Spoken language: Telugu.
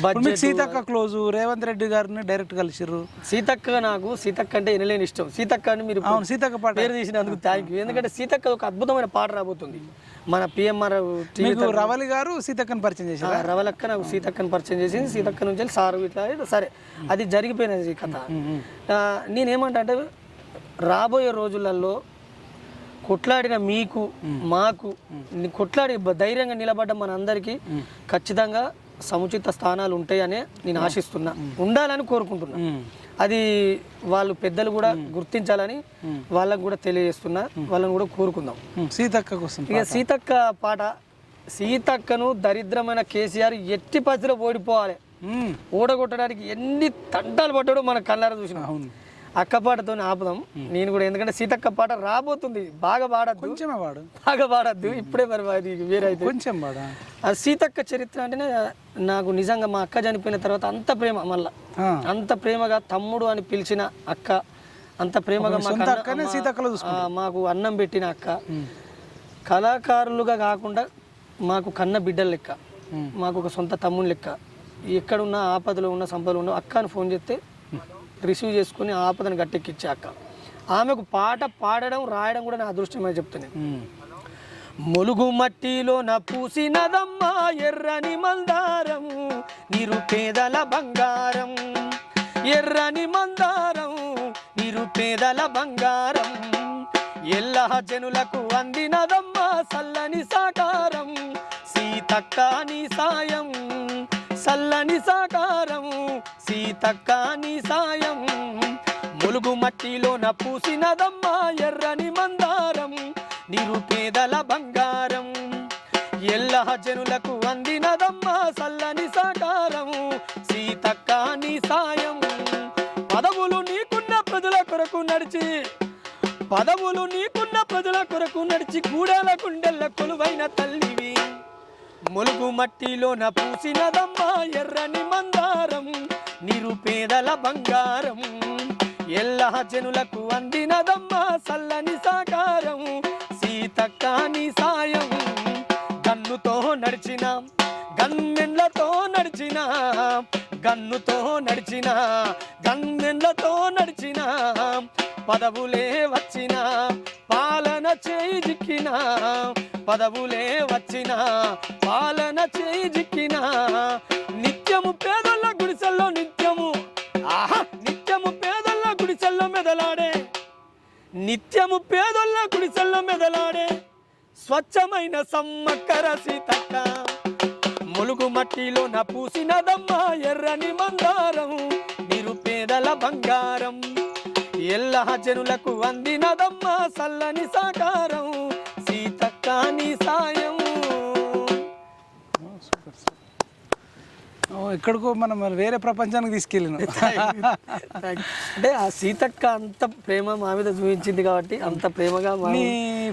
మీకు సీతక్క క్లోజు రేవంత్ రెడ్డి గారిని డైరెక్ట్ కలిసిర్రు. సీతక్క నాకు సీతక్క అంటే ఎనలేని ఇష్టం. సీతక్క అని మీరు అవును సీతక్క పాట. పేరు తీసినందుకు థ్యాంక్ యూ ఎందుకంటే సీతక్క ఒక అద్భుతమైన పాట రాబోతుంది. మన పిఎంఆర్ టీవీ మీకు రవలి గారు సీతక్కని పరిచయం చేశారు? రవలక్క నాకు సీతక్కని పరిచయం చేసింది. సీతక్క నుంచి సారు ఇట్లా సరే అది జరిగిపోయినది కథ. నేనేమంటా అంటే రాబోయే రోజులలో కొట్లాడిన మీకు మాకు కొట్లాడి ధైర్యంగా నిలబడ్డ మన అందరికీ ఖచ్చితంగా సముచిత స్థానాలు ఉంటాయనే నేను ఆశిస్తున్నా. ఉండాలని కోరుకుంటున్నా. అది వాళ్ళు పెద్దలు కూడా గుర్తించాలని వాళ్ళకు కూడా తెలియజేస్తున్నా. వాళ్ళని కూడా కోరుకుందాం. సీతక్క కోసం ఇక సీతక్క పాట. సీతక్కను దరిద్రమైన కేసీఆర్ ఎట్టి పరిస్థితిలో ఓడిపోవాలి. ఓడగొట్టడానికి ఎన్ని తంటాలు పడ్డాడో మన కళ్ళారా చూసిన. అవును అక్క పాటతో ఆపుదాం. నేను కూడా ఎందుకంటే సీతక్క పాట రాబోతుంది. బాగా పాడద్దు. కొంచెమే వాడు. బాగా పాడద్దు. ఇప్పుడే మరి అది వేరే అయితే కొంచెం ఆ సీతక్క చరిత్ర అంటేనే నాకు నిజంగా మా అక్క చనిపోయిన తర్వాత అంత ప్రేమ మళ్ళా. అంత ప్రేమగా తమ్ముడు అని పిలిచిన అక్క అంత ప్రేమగా మాకు అక్కనే మాకు అన్నం పెట్టిన అక్క. కళాకారులుగా కాకుండా మాకు కన్న బిడ్డల లెక్క. మాకు ఒక సొంత తమ్ముని లెక్క. ఎక్కడున్న ఆపదలో ఉన్న సంపదలో ఉన్న అక్క అని ఫోన్ చేస్తే రిసీవ్ చేసుకుని ఆపదను గట్టెక్కిచ్చే అక్క ఆమెకు పాట పాడడం రాయడం కూడా నా అదృష్టమని చెప్తున్నాను ములుగు మట్టిలో నా పూసినదమ్మా ఎర్రని మందారం నిరుపేదల బంగారం. ఎర్రని మందారం నిరుపేదల బంగారం. ఎల్ల జనులకు అందినదమ్మా సల్లని సాకారం. సీతక్క నీ సాయం సల్లని సాకారం. సీతక్క నీ సాయం. ములుగు మట్టిలో పూసినదమ్మా ఎర్రని మందారం నిరుపేదల బంగారం. ఎల్ల జనులకు అందినదమ్మా సల్లని సాకారం సీతక్క నీ సాయం. పదవులు నీకున్న ప్రజల కొరకు నడిచి పదవులు నీకున్న ప్రజల కొరకు నడిచి కూడల గుండెల కొలువైన తల్లివి. ములుగు మట్టిలో పూసినదమ్మా ఎర్రని మందారం నిరుపేదల బంగారం. ఎల్లా జనులకు అందినదమ్మా సల్లని సాకారం సీతక్క నీ సాయం. గన్నుతో నడిచిన గన్నెండ్లతో నడిచిన గన్నుతో నడిచిన గన్నెండ్లతో నడిచిన. పదవులే వచ్చిన పాలన చేయి జిక్కిన. పదవులే వచ్చిన పాలన చేయి జిక్కిన. నిత్యము పేద నిత్యము పేదొల్ల గుడిసెల్లో మెదలాడే స్వచ్ఛమైన సమ్మక్కర సీతక్క. ములుగు మట్టిలో నా పూసినదమ్మా ఎర్రని మందారం నిరుపేదల బంగారం. ఎల్ల జనులకు అందినదమ్మా సల్లని సాకారం. సీతక్క నీ సాయం. ఎక్కడికో మనం వేరే ప్రపంచానికి తీసుకెళ్ళిన. అంటే ఆ సీతక్క అంత ప్రేమ మా మీద చూపించింది కాబట్టి అంత ప్రేమగా మా